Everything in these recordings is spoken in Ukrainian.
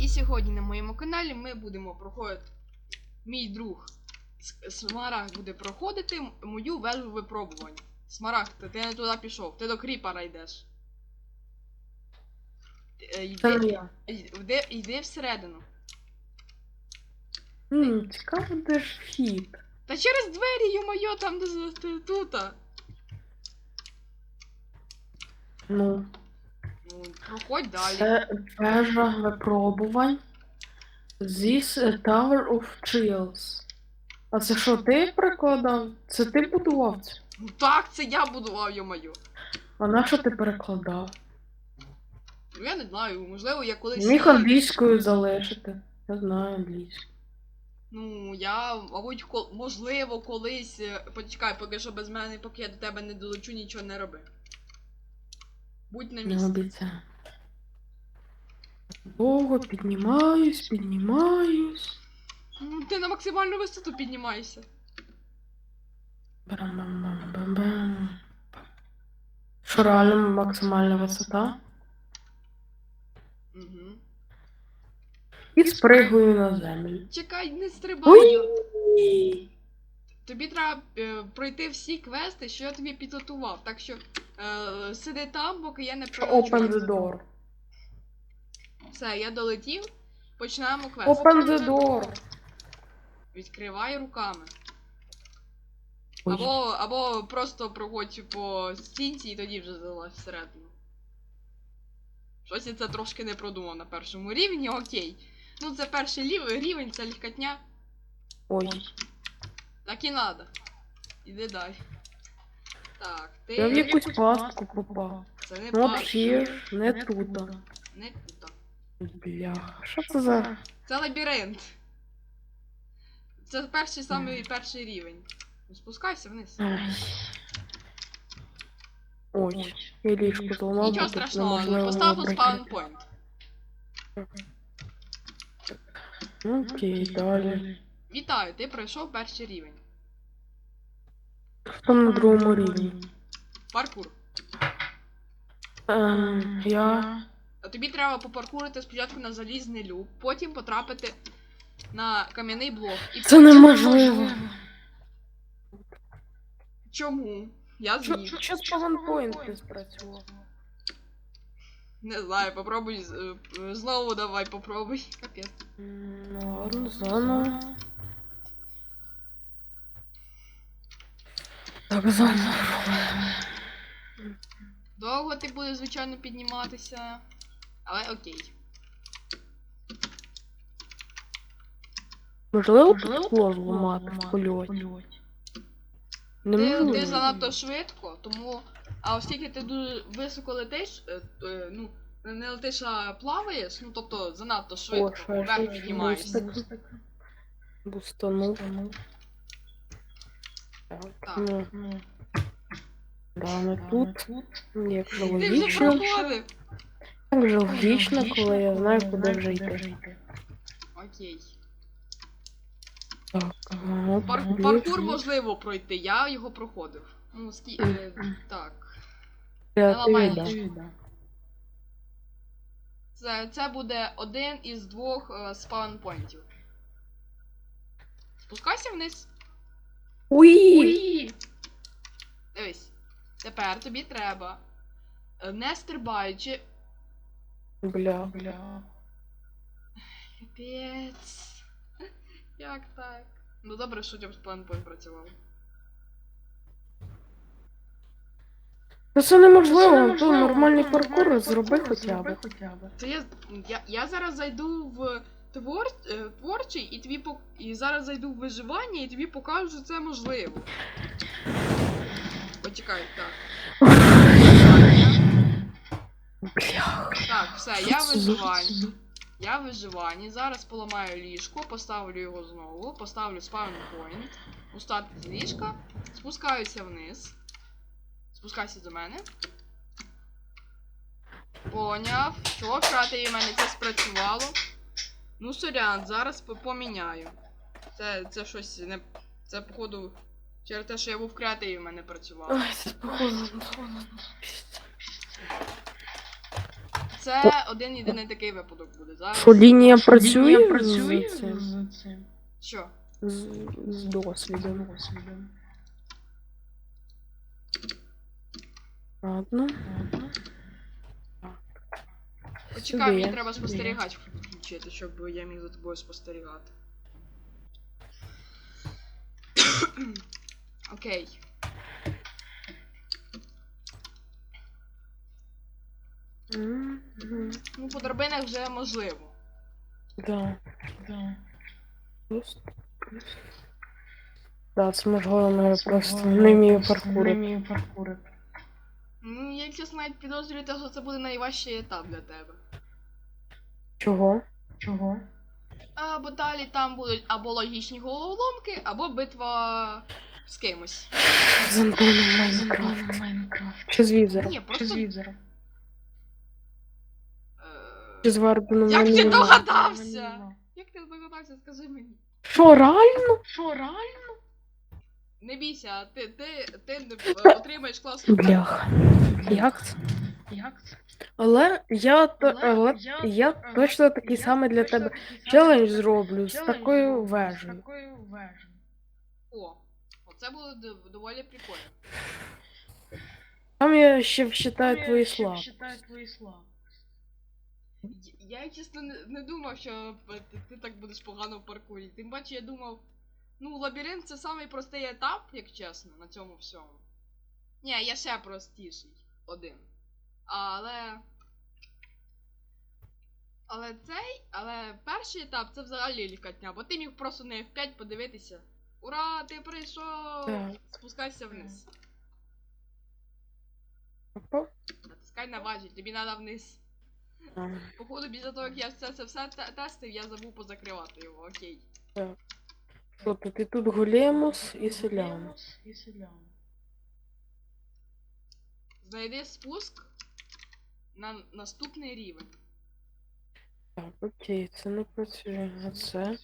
І сьогодні на моєму каналі ми будемо проходити. Мій друг Смарагд буде проходити мою вежу випробувань. Смарагд, ти не туди пішов, ти до кріпера йдеш. Е, Йди, йди, йди всередину. М, цікаво, де ж вхід. Та через двері, йо-моє, там де. Ну, Ну, проходь далі. це вежа випробувань. This Tower of Trials. А це що, ти прикладав? Це ти будував це? Ну так, це я будував, йо-моє. А на що ти перекладав? Ну я не знаю, можливо, я колись. Міг англійською залишити. Я знаю англійську. Ну, я, мабуть, кол... можливо, колись. е, Почекай, поки що без мене, поки я до тебе не долечу, нічого не роби. Будь на Не місці. обіцяю. Довго піднімаюсь, піднімаюсь. Ну, ти на максимальну висоту піднімаєшся. Бам-бам-бам-бам-бам. Що реально максимальна висота? Угу. І спригую на землю. Чекай, не стрибай. Ой! Тобі треба е, пройти всі квести, що я тобі підготував. Так що е, сиди там, поки я не пролечу. Open the door. Все, я долетів. Починаємо квест. Open the door. Відкривай руками. Ой. Або, або просто проходь по стінці і тоді вже залазь всередину. Щось я це трошки не продумав на першому рівні, окей. Ну це перший лів- рівень, це легкотня. Ой. Так і надо. Іди далі. Так, ти. Я в якусь пастку попав. Це не Ну, взагалі не тут. не тут. Бляха. Що це за. Це лабіринт. Це перший самий перший рівень. Ну, Спускайся вниз. Ой, я ліжку зламав. Нічого страшного, неможливо постав тут спаунпойнт. Окей, далі. Вітаю, ти пройшов перший рівень. Хто на другому рівні? Паркур. Ем, я. А тобі треба попаркурити спочатку на залізний люк, потім потрапити на кам'яний блок. І Це неможливо. Чому? Я зміг. що спавнпойнт не спрацював? Не знаю, попробуй з- е, знову давай попробуй. Капець. М, Ну ладно, заново. Так, заново. Довго ти будеш, звичайно, підніматися. Але окей. Можливо, скло зламати в польоті? Не Ти, ти занадто швидко, тому. А оскільки ти дуже високо летиш, е, е, ну, не летиш, а плаваєш, ну тобто занадто швидко, вверх піднімаєшся. Бустанув. Так, Так. ну. Да, не тут. Як же Ти вже логічно. проходив. Як же логічно, коли я знаю, куди вже йти. Окей. Так, Пар- блін. паркур можливо пройти, я його проходив. Ну, скі... е, так. Креативі, да. Це, це буде один із двох е, спаунпойнтів. Спускайся вниз. Уї! Дивись. Тепер тобі треба, е, не стрибаючи. Бля, бля. Капець. Як так? Ну добре, що хоча б спаунпойнт працював. Та це неможливо, то нормальний паркур зроби хоча б. Це я, я, я зараз зайду в твор, е, творчий і тобі пок... і зараз зайду в виживання і тобі покажу, що це можливо. Почекай, так. Бля. Так, все, я виживання. Я в виживанні. Зараз поламаю ліжко, поставлю його знову, поставлю спаунпойнт, устати з ліжка, спускаюся вниз. Спускайся до мене. Поняв. Що в кратері в мене це спрацювало. Ну, сорян, зараз поміняю. Це, це щось не. Це, походу, через те, що я був в креативі в мене працювало. Ай, це походу. це один єдиний такий випадок буде. Зараз. Що лінія працює, лінія працює з цим? Що? З, з досвідом. досвідом. Ладно. Ладно. Почекай, мені треба Сюди. Включити, щоб я міг за тобою спостерігати. Окей. Ну, по драбинах вже можливо. Да. Да. Просто. Да, це можливо, я просто не вмію просто Не вмію паркурити. Ну, я чесно навіть підозрюю, те, що це буде найважчий етап для тебе. Чого? Чого? Або далі там будуть або логічні головоломки, або битва з кимось. З Антоном З Майнкрафт. Майнкрафт. Чи з візером? Ні, Чи з візером? е, Чи з Варбіном Як ти догадався? Як ти догадався, скажи мені. Що, реально? Що, реально? Не бійся, ти, ти, ти не е, отримаєш класну. Бляха. Як це? Як це? Але я, то, Але але я- я точно такий Я самий для тебе челендж зроблю з такою вежею. О, оце було доволі прикольно. Там я ще вважаю Там твої я ще слова. твої слова. Я, я чесно не, не думав, що е, ти, ти так будеш погано в паркурі. Тим паче я думав, ну, лабіринт це самий простий етап, як чесно, на цьому всьому. Ні, я ще простіший. Один. Але. Але цей, але перший етап це взагалі лікатня, бо ти міг просто на F5 подивитися. Ура, ти прийшов! Так. Спускайся вниз. Натискай на важіль, тобі треба вниз. Походу, після того, як я все це все тестив, я забув позакривати його, окей. Що тут? І тут селян. І селян. Знайди спуск на наступний рівень. Так, окей, це не працює. А це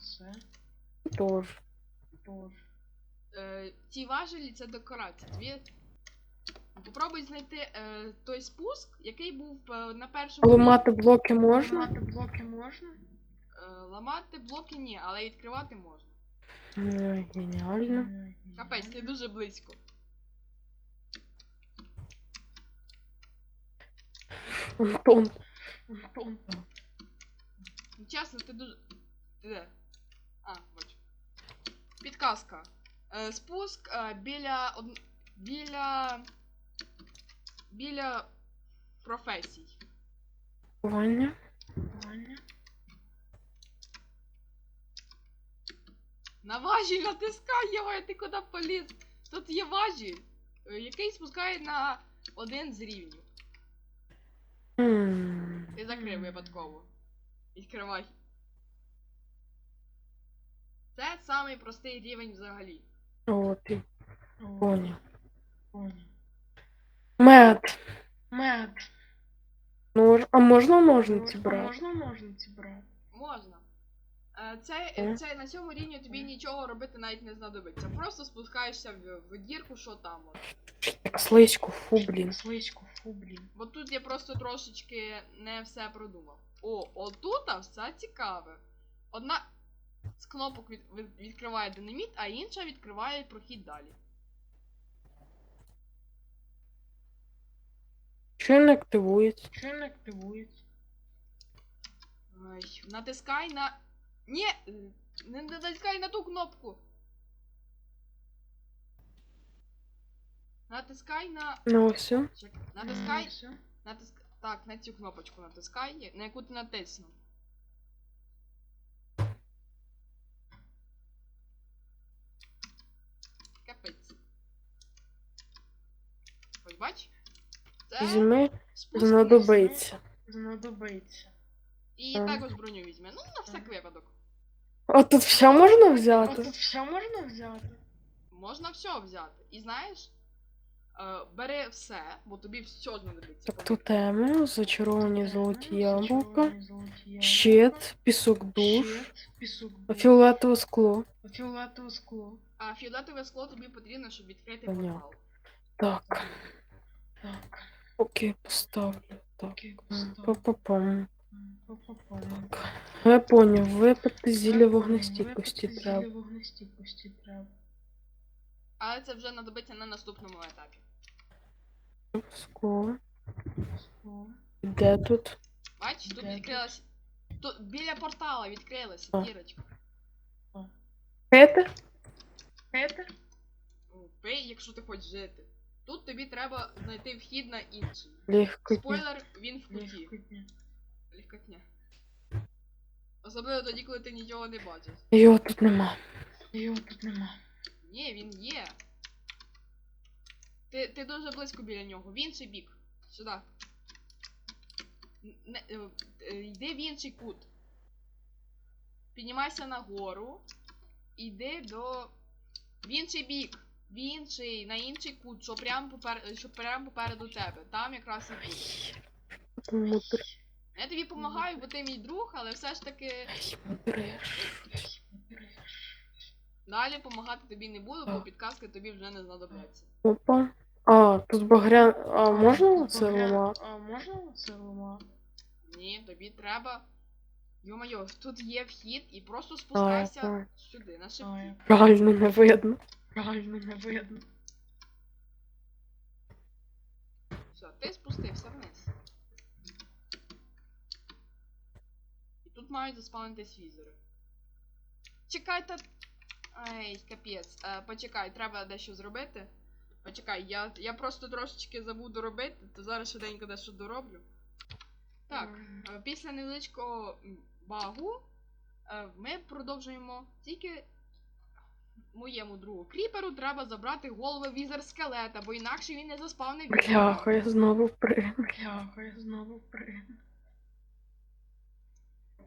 Це теж. теж. Е, ці важелі це декорація. Тобі... Попробуй знайти е, той спуск, який був е, на першому. Ламати блоки можна? Ламати блоки можна? Е, ламати блоки ні, але відкривати можна. Ну, геніально. Капець, ти дуже близько. Антон. Антон. Ну, чесно, ти дуже. Ти де? А, бачу. Підказка. Е, спуск е, біля. Од... Біля. Біля професій. Ваня. Ваня. На важіль натискай його, ти куди поліз? Тут є важіль, е, який спускає на один з рівнів. Ти закрив випадково. Відкривай. Це самий простий рівень взагалі. О, ти. Поняв. Мед. Мед. Ну, А можна ножниці брати? Можна ножниці брати? Можна. Е, Це, Е? це на цьому рівні тобі нічого робити навіть не знадобиться. Просто спускаєшся в, в дірку, що там. От. Слизько, фу, блін. Слизько, фу, блін. Бо тут я просто трошечки не все продумав. О, отут все цікаве. Одна з кнопок від, від- відкриває динаміт, а інша відкриває прохід далі. Що не активується? Що не активується? Ой, натискай на. Ні! е, Не натискай на ту кнопку. Натискай на. Ну о. Чек... Натискай. Ну, все. Натиск... Так, на цю кнопочку натискай, на яку ти натиснув. Капець. Ось бач? Це Візьми, спуск вниз. знадобиться. Знадобиться. І Так. також броню візьме. Ну, на всяк випадок. А тут все можна А тут все можна взяти? Можна все взяти. І знаєш, е, бери все, бо тобі все знадобиться. Так тут теми, зачаровані золоті яблука, щит, пісок душ, фіолетове скло. фіолетове скло. А фіолетове скло тобі потрібно, щоб відкрити Понятно. портал. Так, Так. окей, поставлю. Так. Па-па-пам. Па-па-пам. Я поняв, випити зілля вогнестійкості треба. Але це вже знадобиться на наступному етапі. Ско. Де тут? Бач, тут Де відкрилась. Тут біля портала відкрилася А. дірочка. Пити? Ну, Пий, якщо ти хочеш жити. Тут тобі треба знайти вхід на інший. Легко. Спойлер, він в куті. Легкотня. Особливо тоді, коли ти нічого не бачиш. Його тут нема. Його тут нема. Ні, він є. Ти, ти дуже близько біля нього. В інший бік. Сюди. Не, е, е, йди в інший кут. Піднімайся нагору. Іди до. В інший бік. В інший, на інший кут, що прямо попер... що прямо попереду тебе. Там якраз і кут. Я тобі допомагаю, бо ти мій друг, але все ж таки далі допомагати тобі не буду, бо підказки тобі вже не знадобляться. Опа. А, тут багря... А, можна це ламати? А можна це ламати? Ні, тобі треба. Йо-моє, тут є вхід і просто спускайся сюди, на А, шипки. Правильно не видно. правильно не видно. Все, ти спустився вниз. І тут мають заспавнитись візори. Чекайте. Ай, капець. Е, почекай, треба дещо зробити. Почекай, я, я просто трошечки забуду робити, то зараз швиденько дещо дороблю. Так, Е, Після невеличкого багу е, ми продовжуємо тільки моєму другу кріперу треба забрати голови візер скелета, бо інакше він не заспавнив візера. Бляха, я знову при. Бляха, я знову при.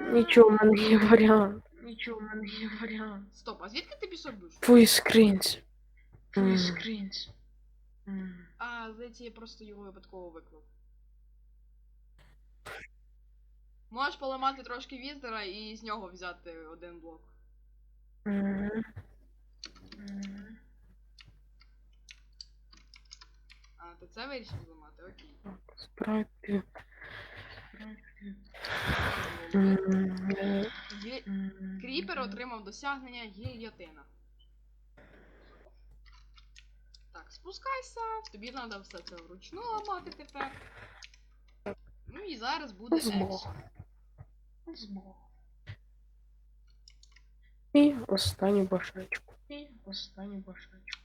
Нічого, в мене є варіант. Нічого, в мене є варіант. Стоп, а звідки ти пісок був? Твої скрінці. Твій М. А, здається, я просто його випадково виклав. Можеш поламати трошки візера і з нього взяти один блок. М. А, ти це вирішив зламати? Окей. Так, Спрайти. Пройти. М, е, Гі- Кріпер отримав досягнення гільйотина. Так, спускайся, тобі треба все це вручну ламати тепер. Ну і зараз буде Змог. Змог. І останню башечку. І останню башечку.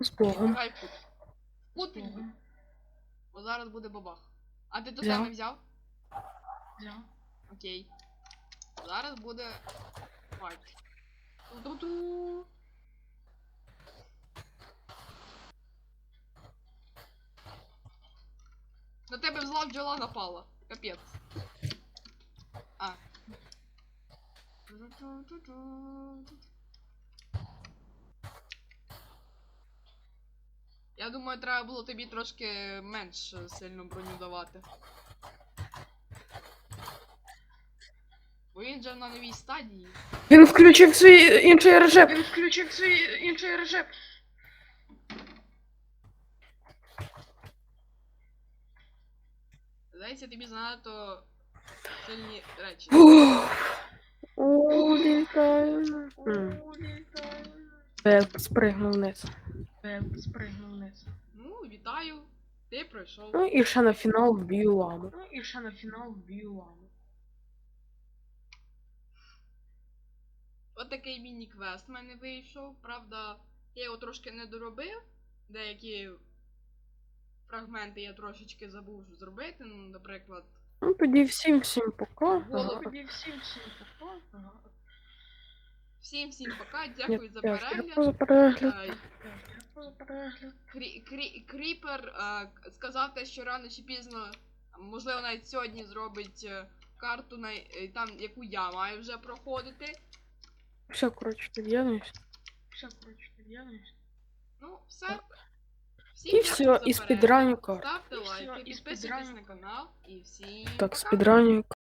З Богом. В кут. Бо зараз буде бабах. А ти то Взяв. саме взяв? Взяв. Окей. Зараз буде файт. Ту-ту-ту. На тебе зла бджола напала. Капець. А. Ту-ту-ту-ту. Я думаю, треба було тобі трошки менш сильну броню давати. Бо він же на новій стадії. Він включив свій інший режим. Він включив свій інший режим. Здається, тобі занадто сильні речі. Улітаю. Улітаю. Я спригнув вниз. Пеп спригнув вниз. Ну, вітаю. Ти пройшов. Ну і ще на фінал вб'ю ламу. Ну і ще на фінал вб'ю ламу. От міні-квест в мене вийшов. Правда, я його трошки не доробив. Деякі фрагменти я трошечки забув зробити. Ну, наприклад, Ну тоді всім всім пока. Голову. Тоді всім всім пока. всім всім пока, дякую за перегляд. Дякую за перегляд. Е, перегляд. Крі, крі, кріпер е, сказав те, що рано чи пізно, можливо, навіть сьогодні зробить е, карту, на, е, там, яку я маю вже проходити. Все, коротше, під'єднуюсь. Все, коротше, під'єднуюсь. Ну, все. Всім І все, і спідраню карту. Ставте лайки, і підписуйтесь на канал і всім Так, спідраню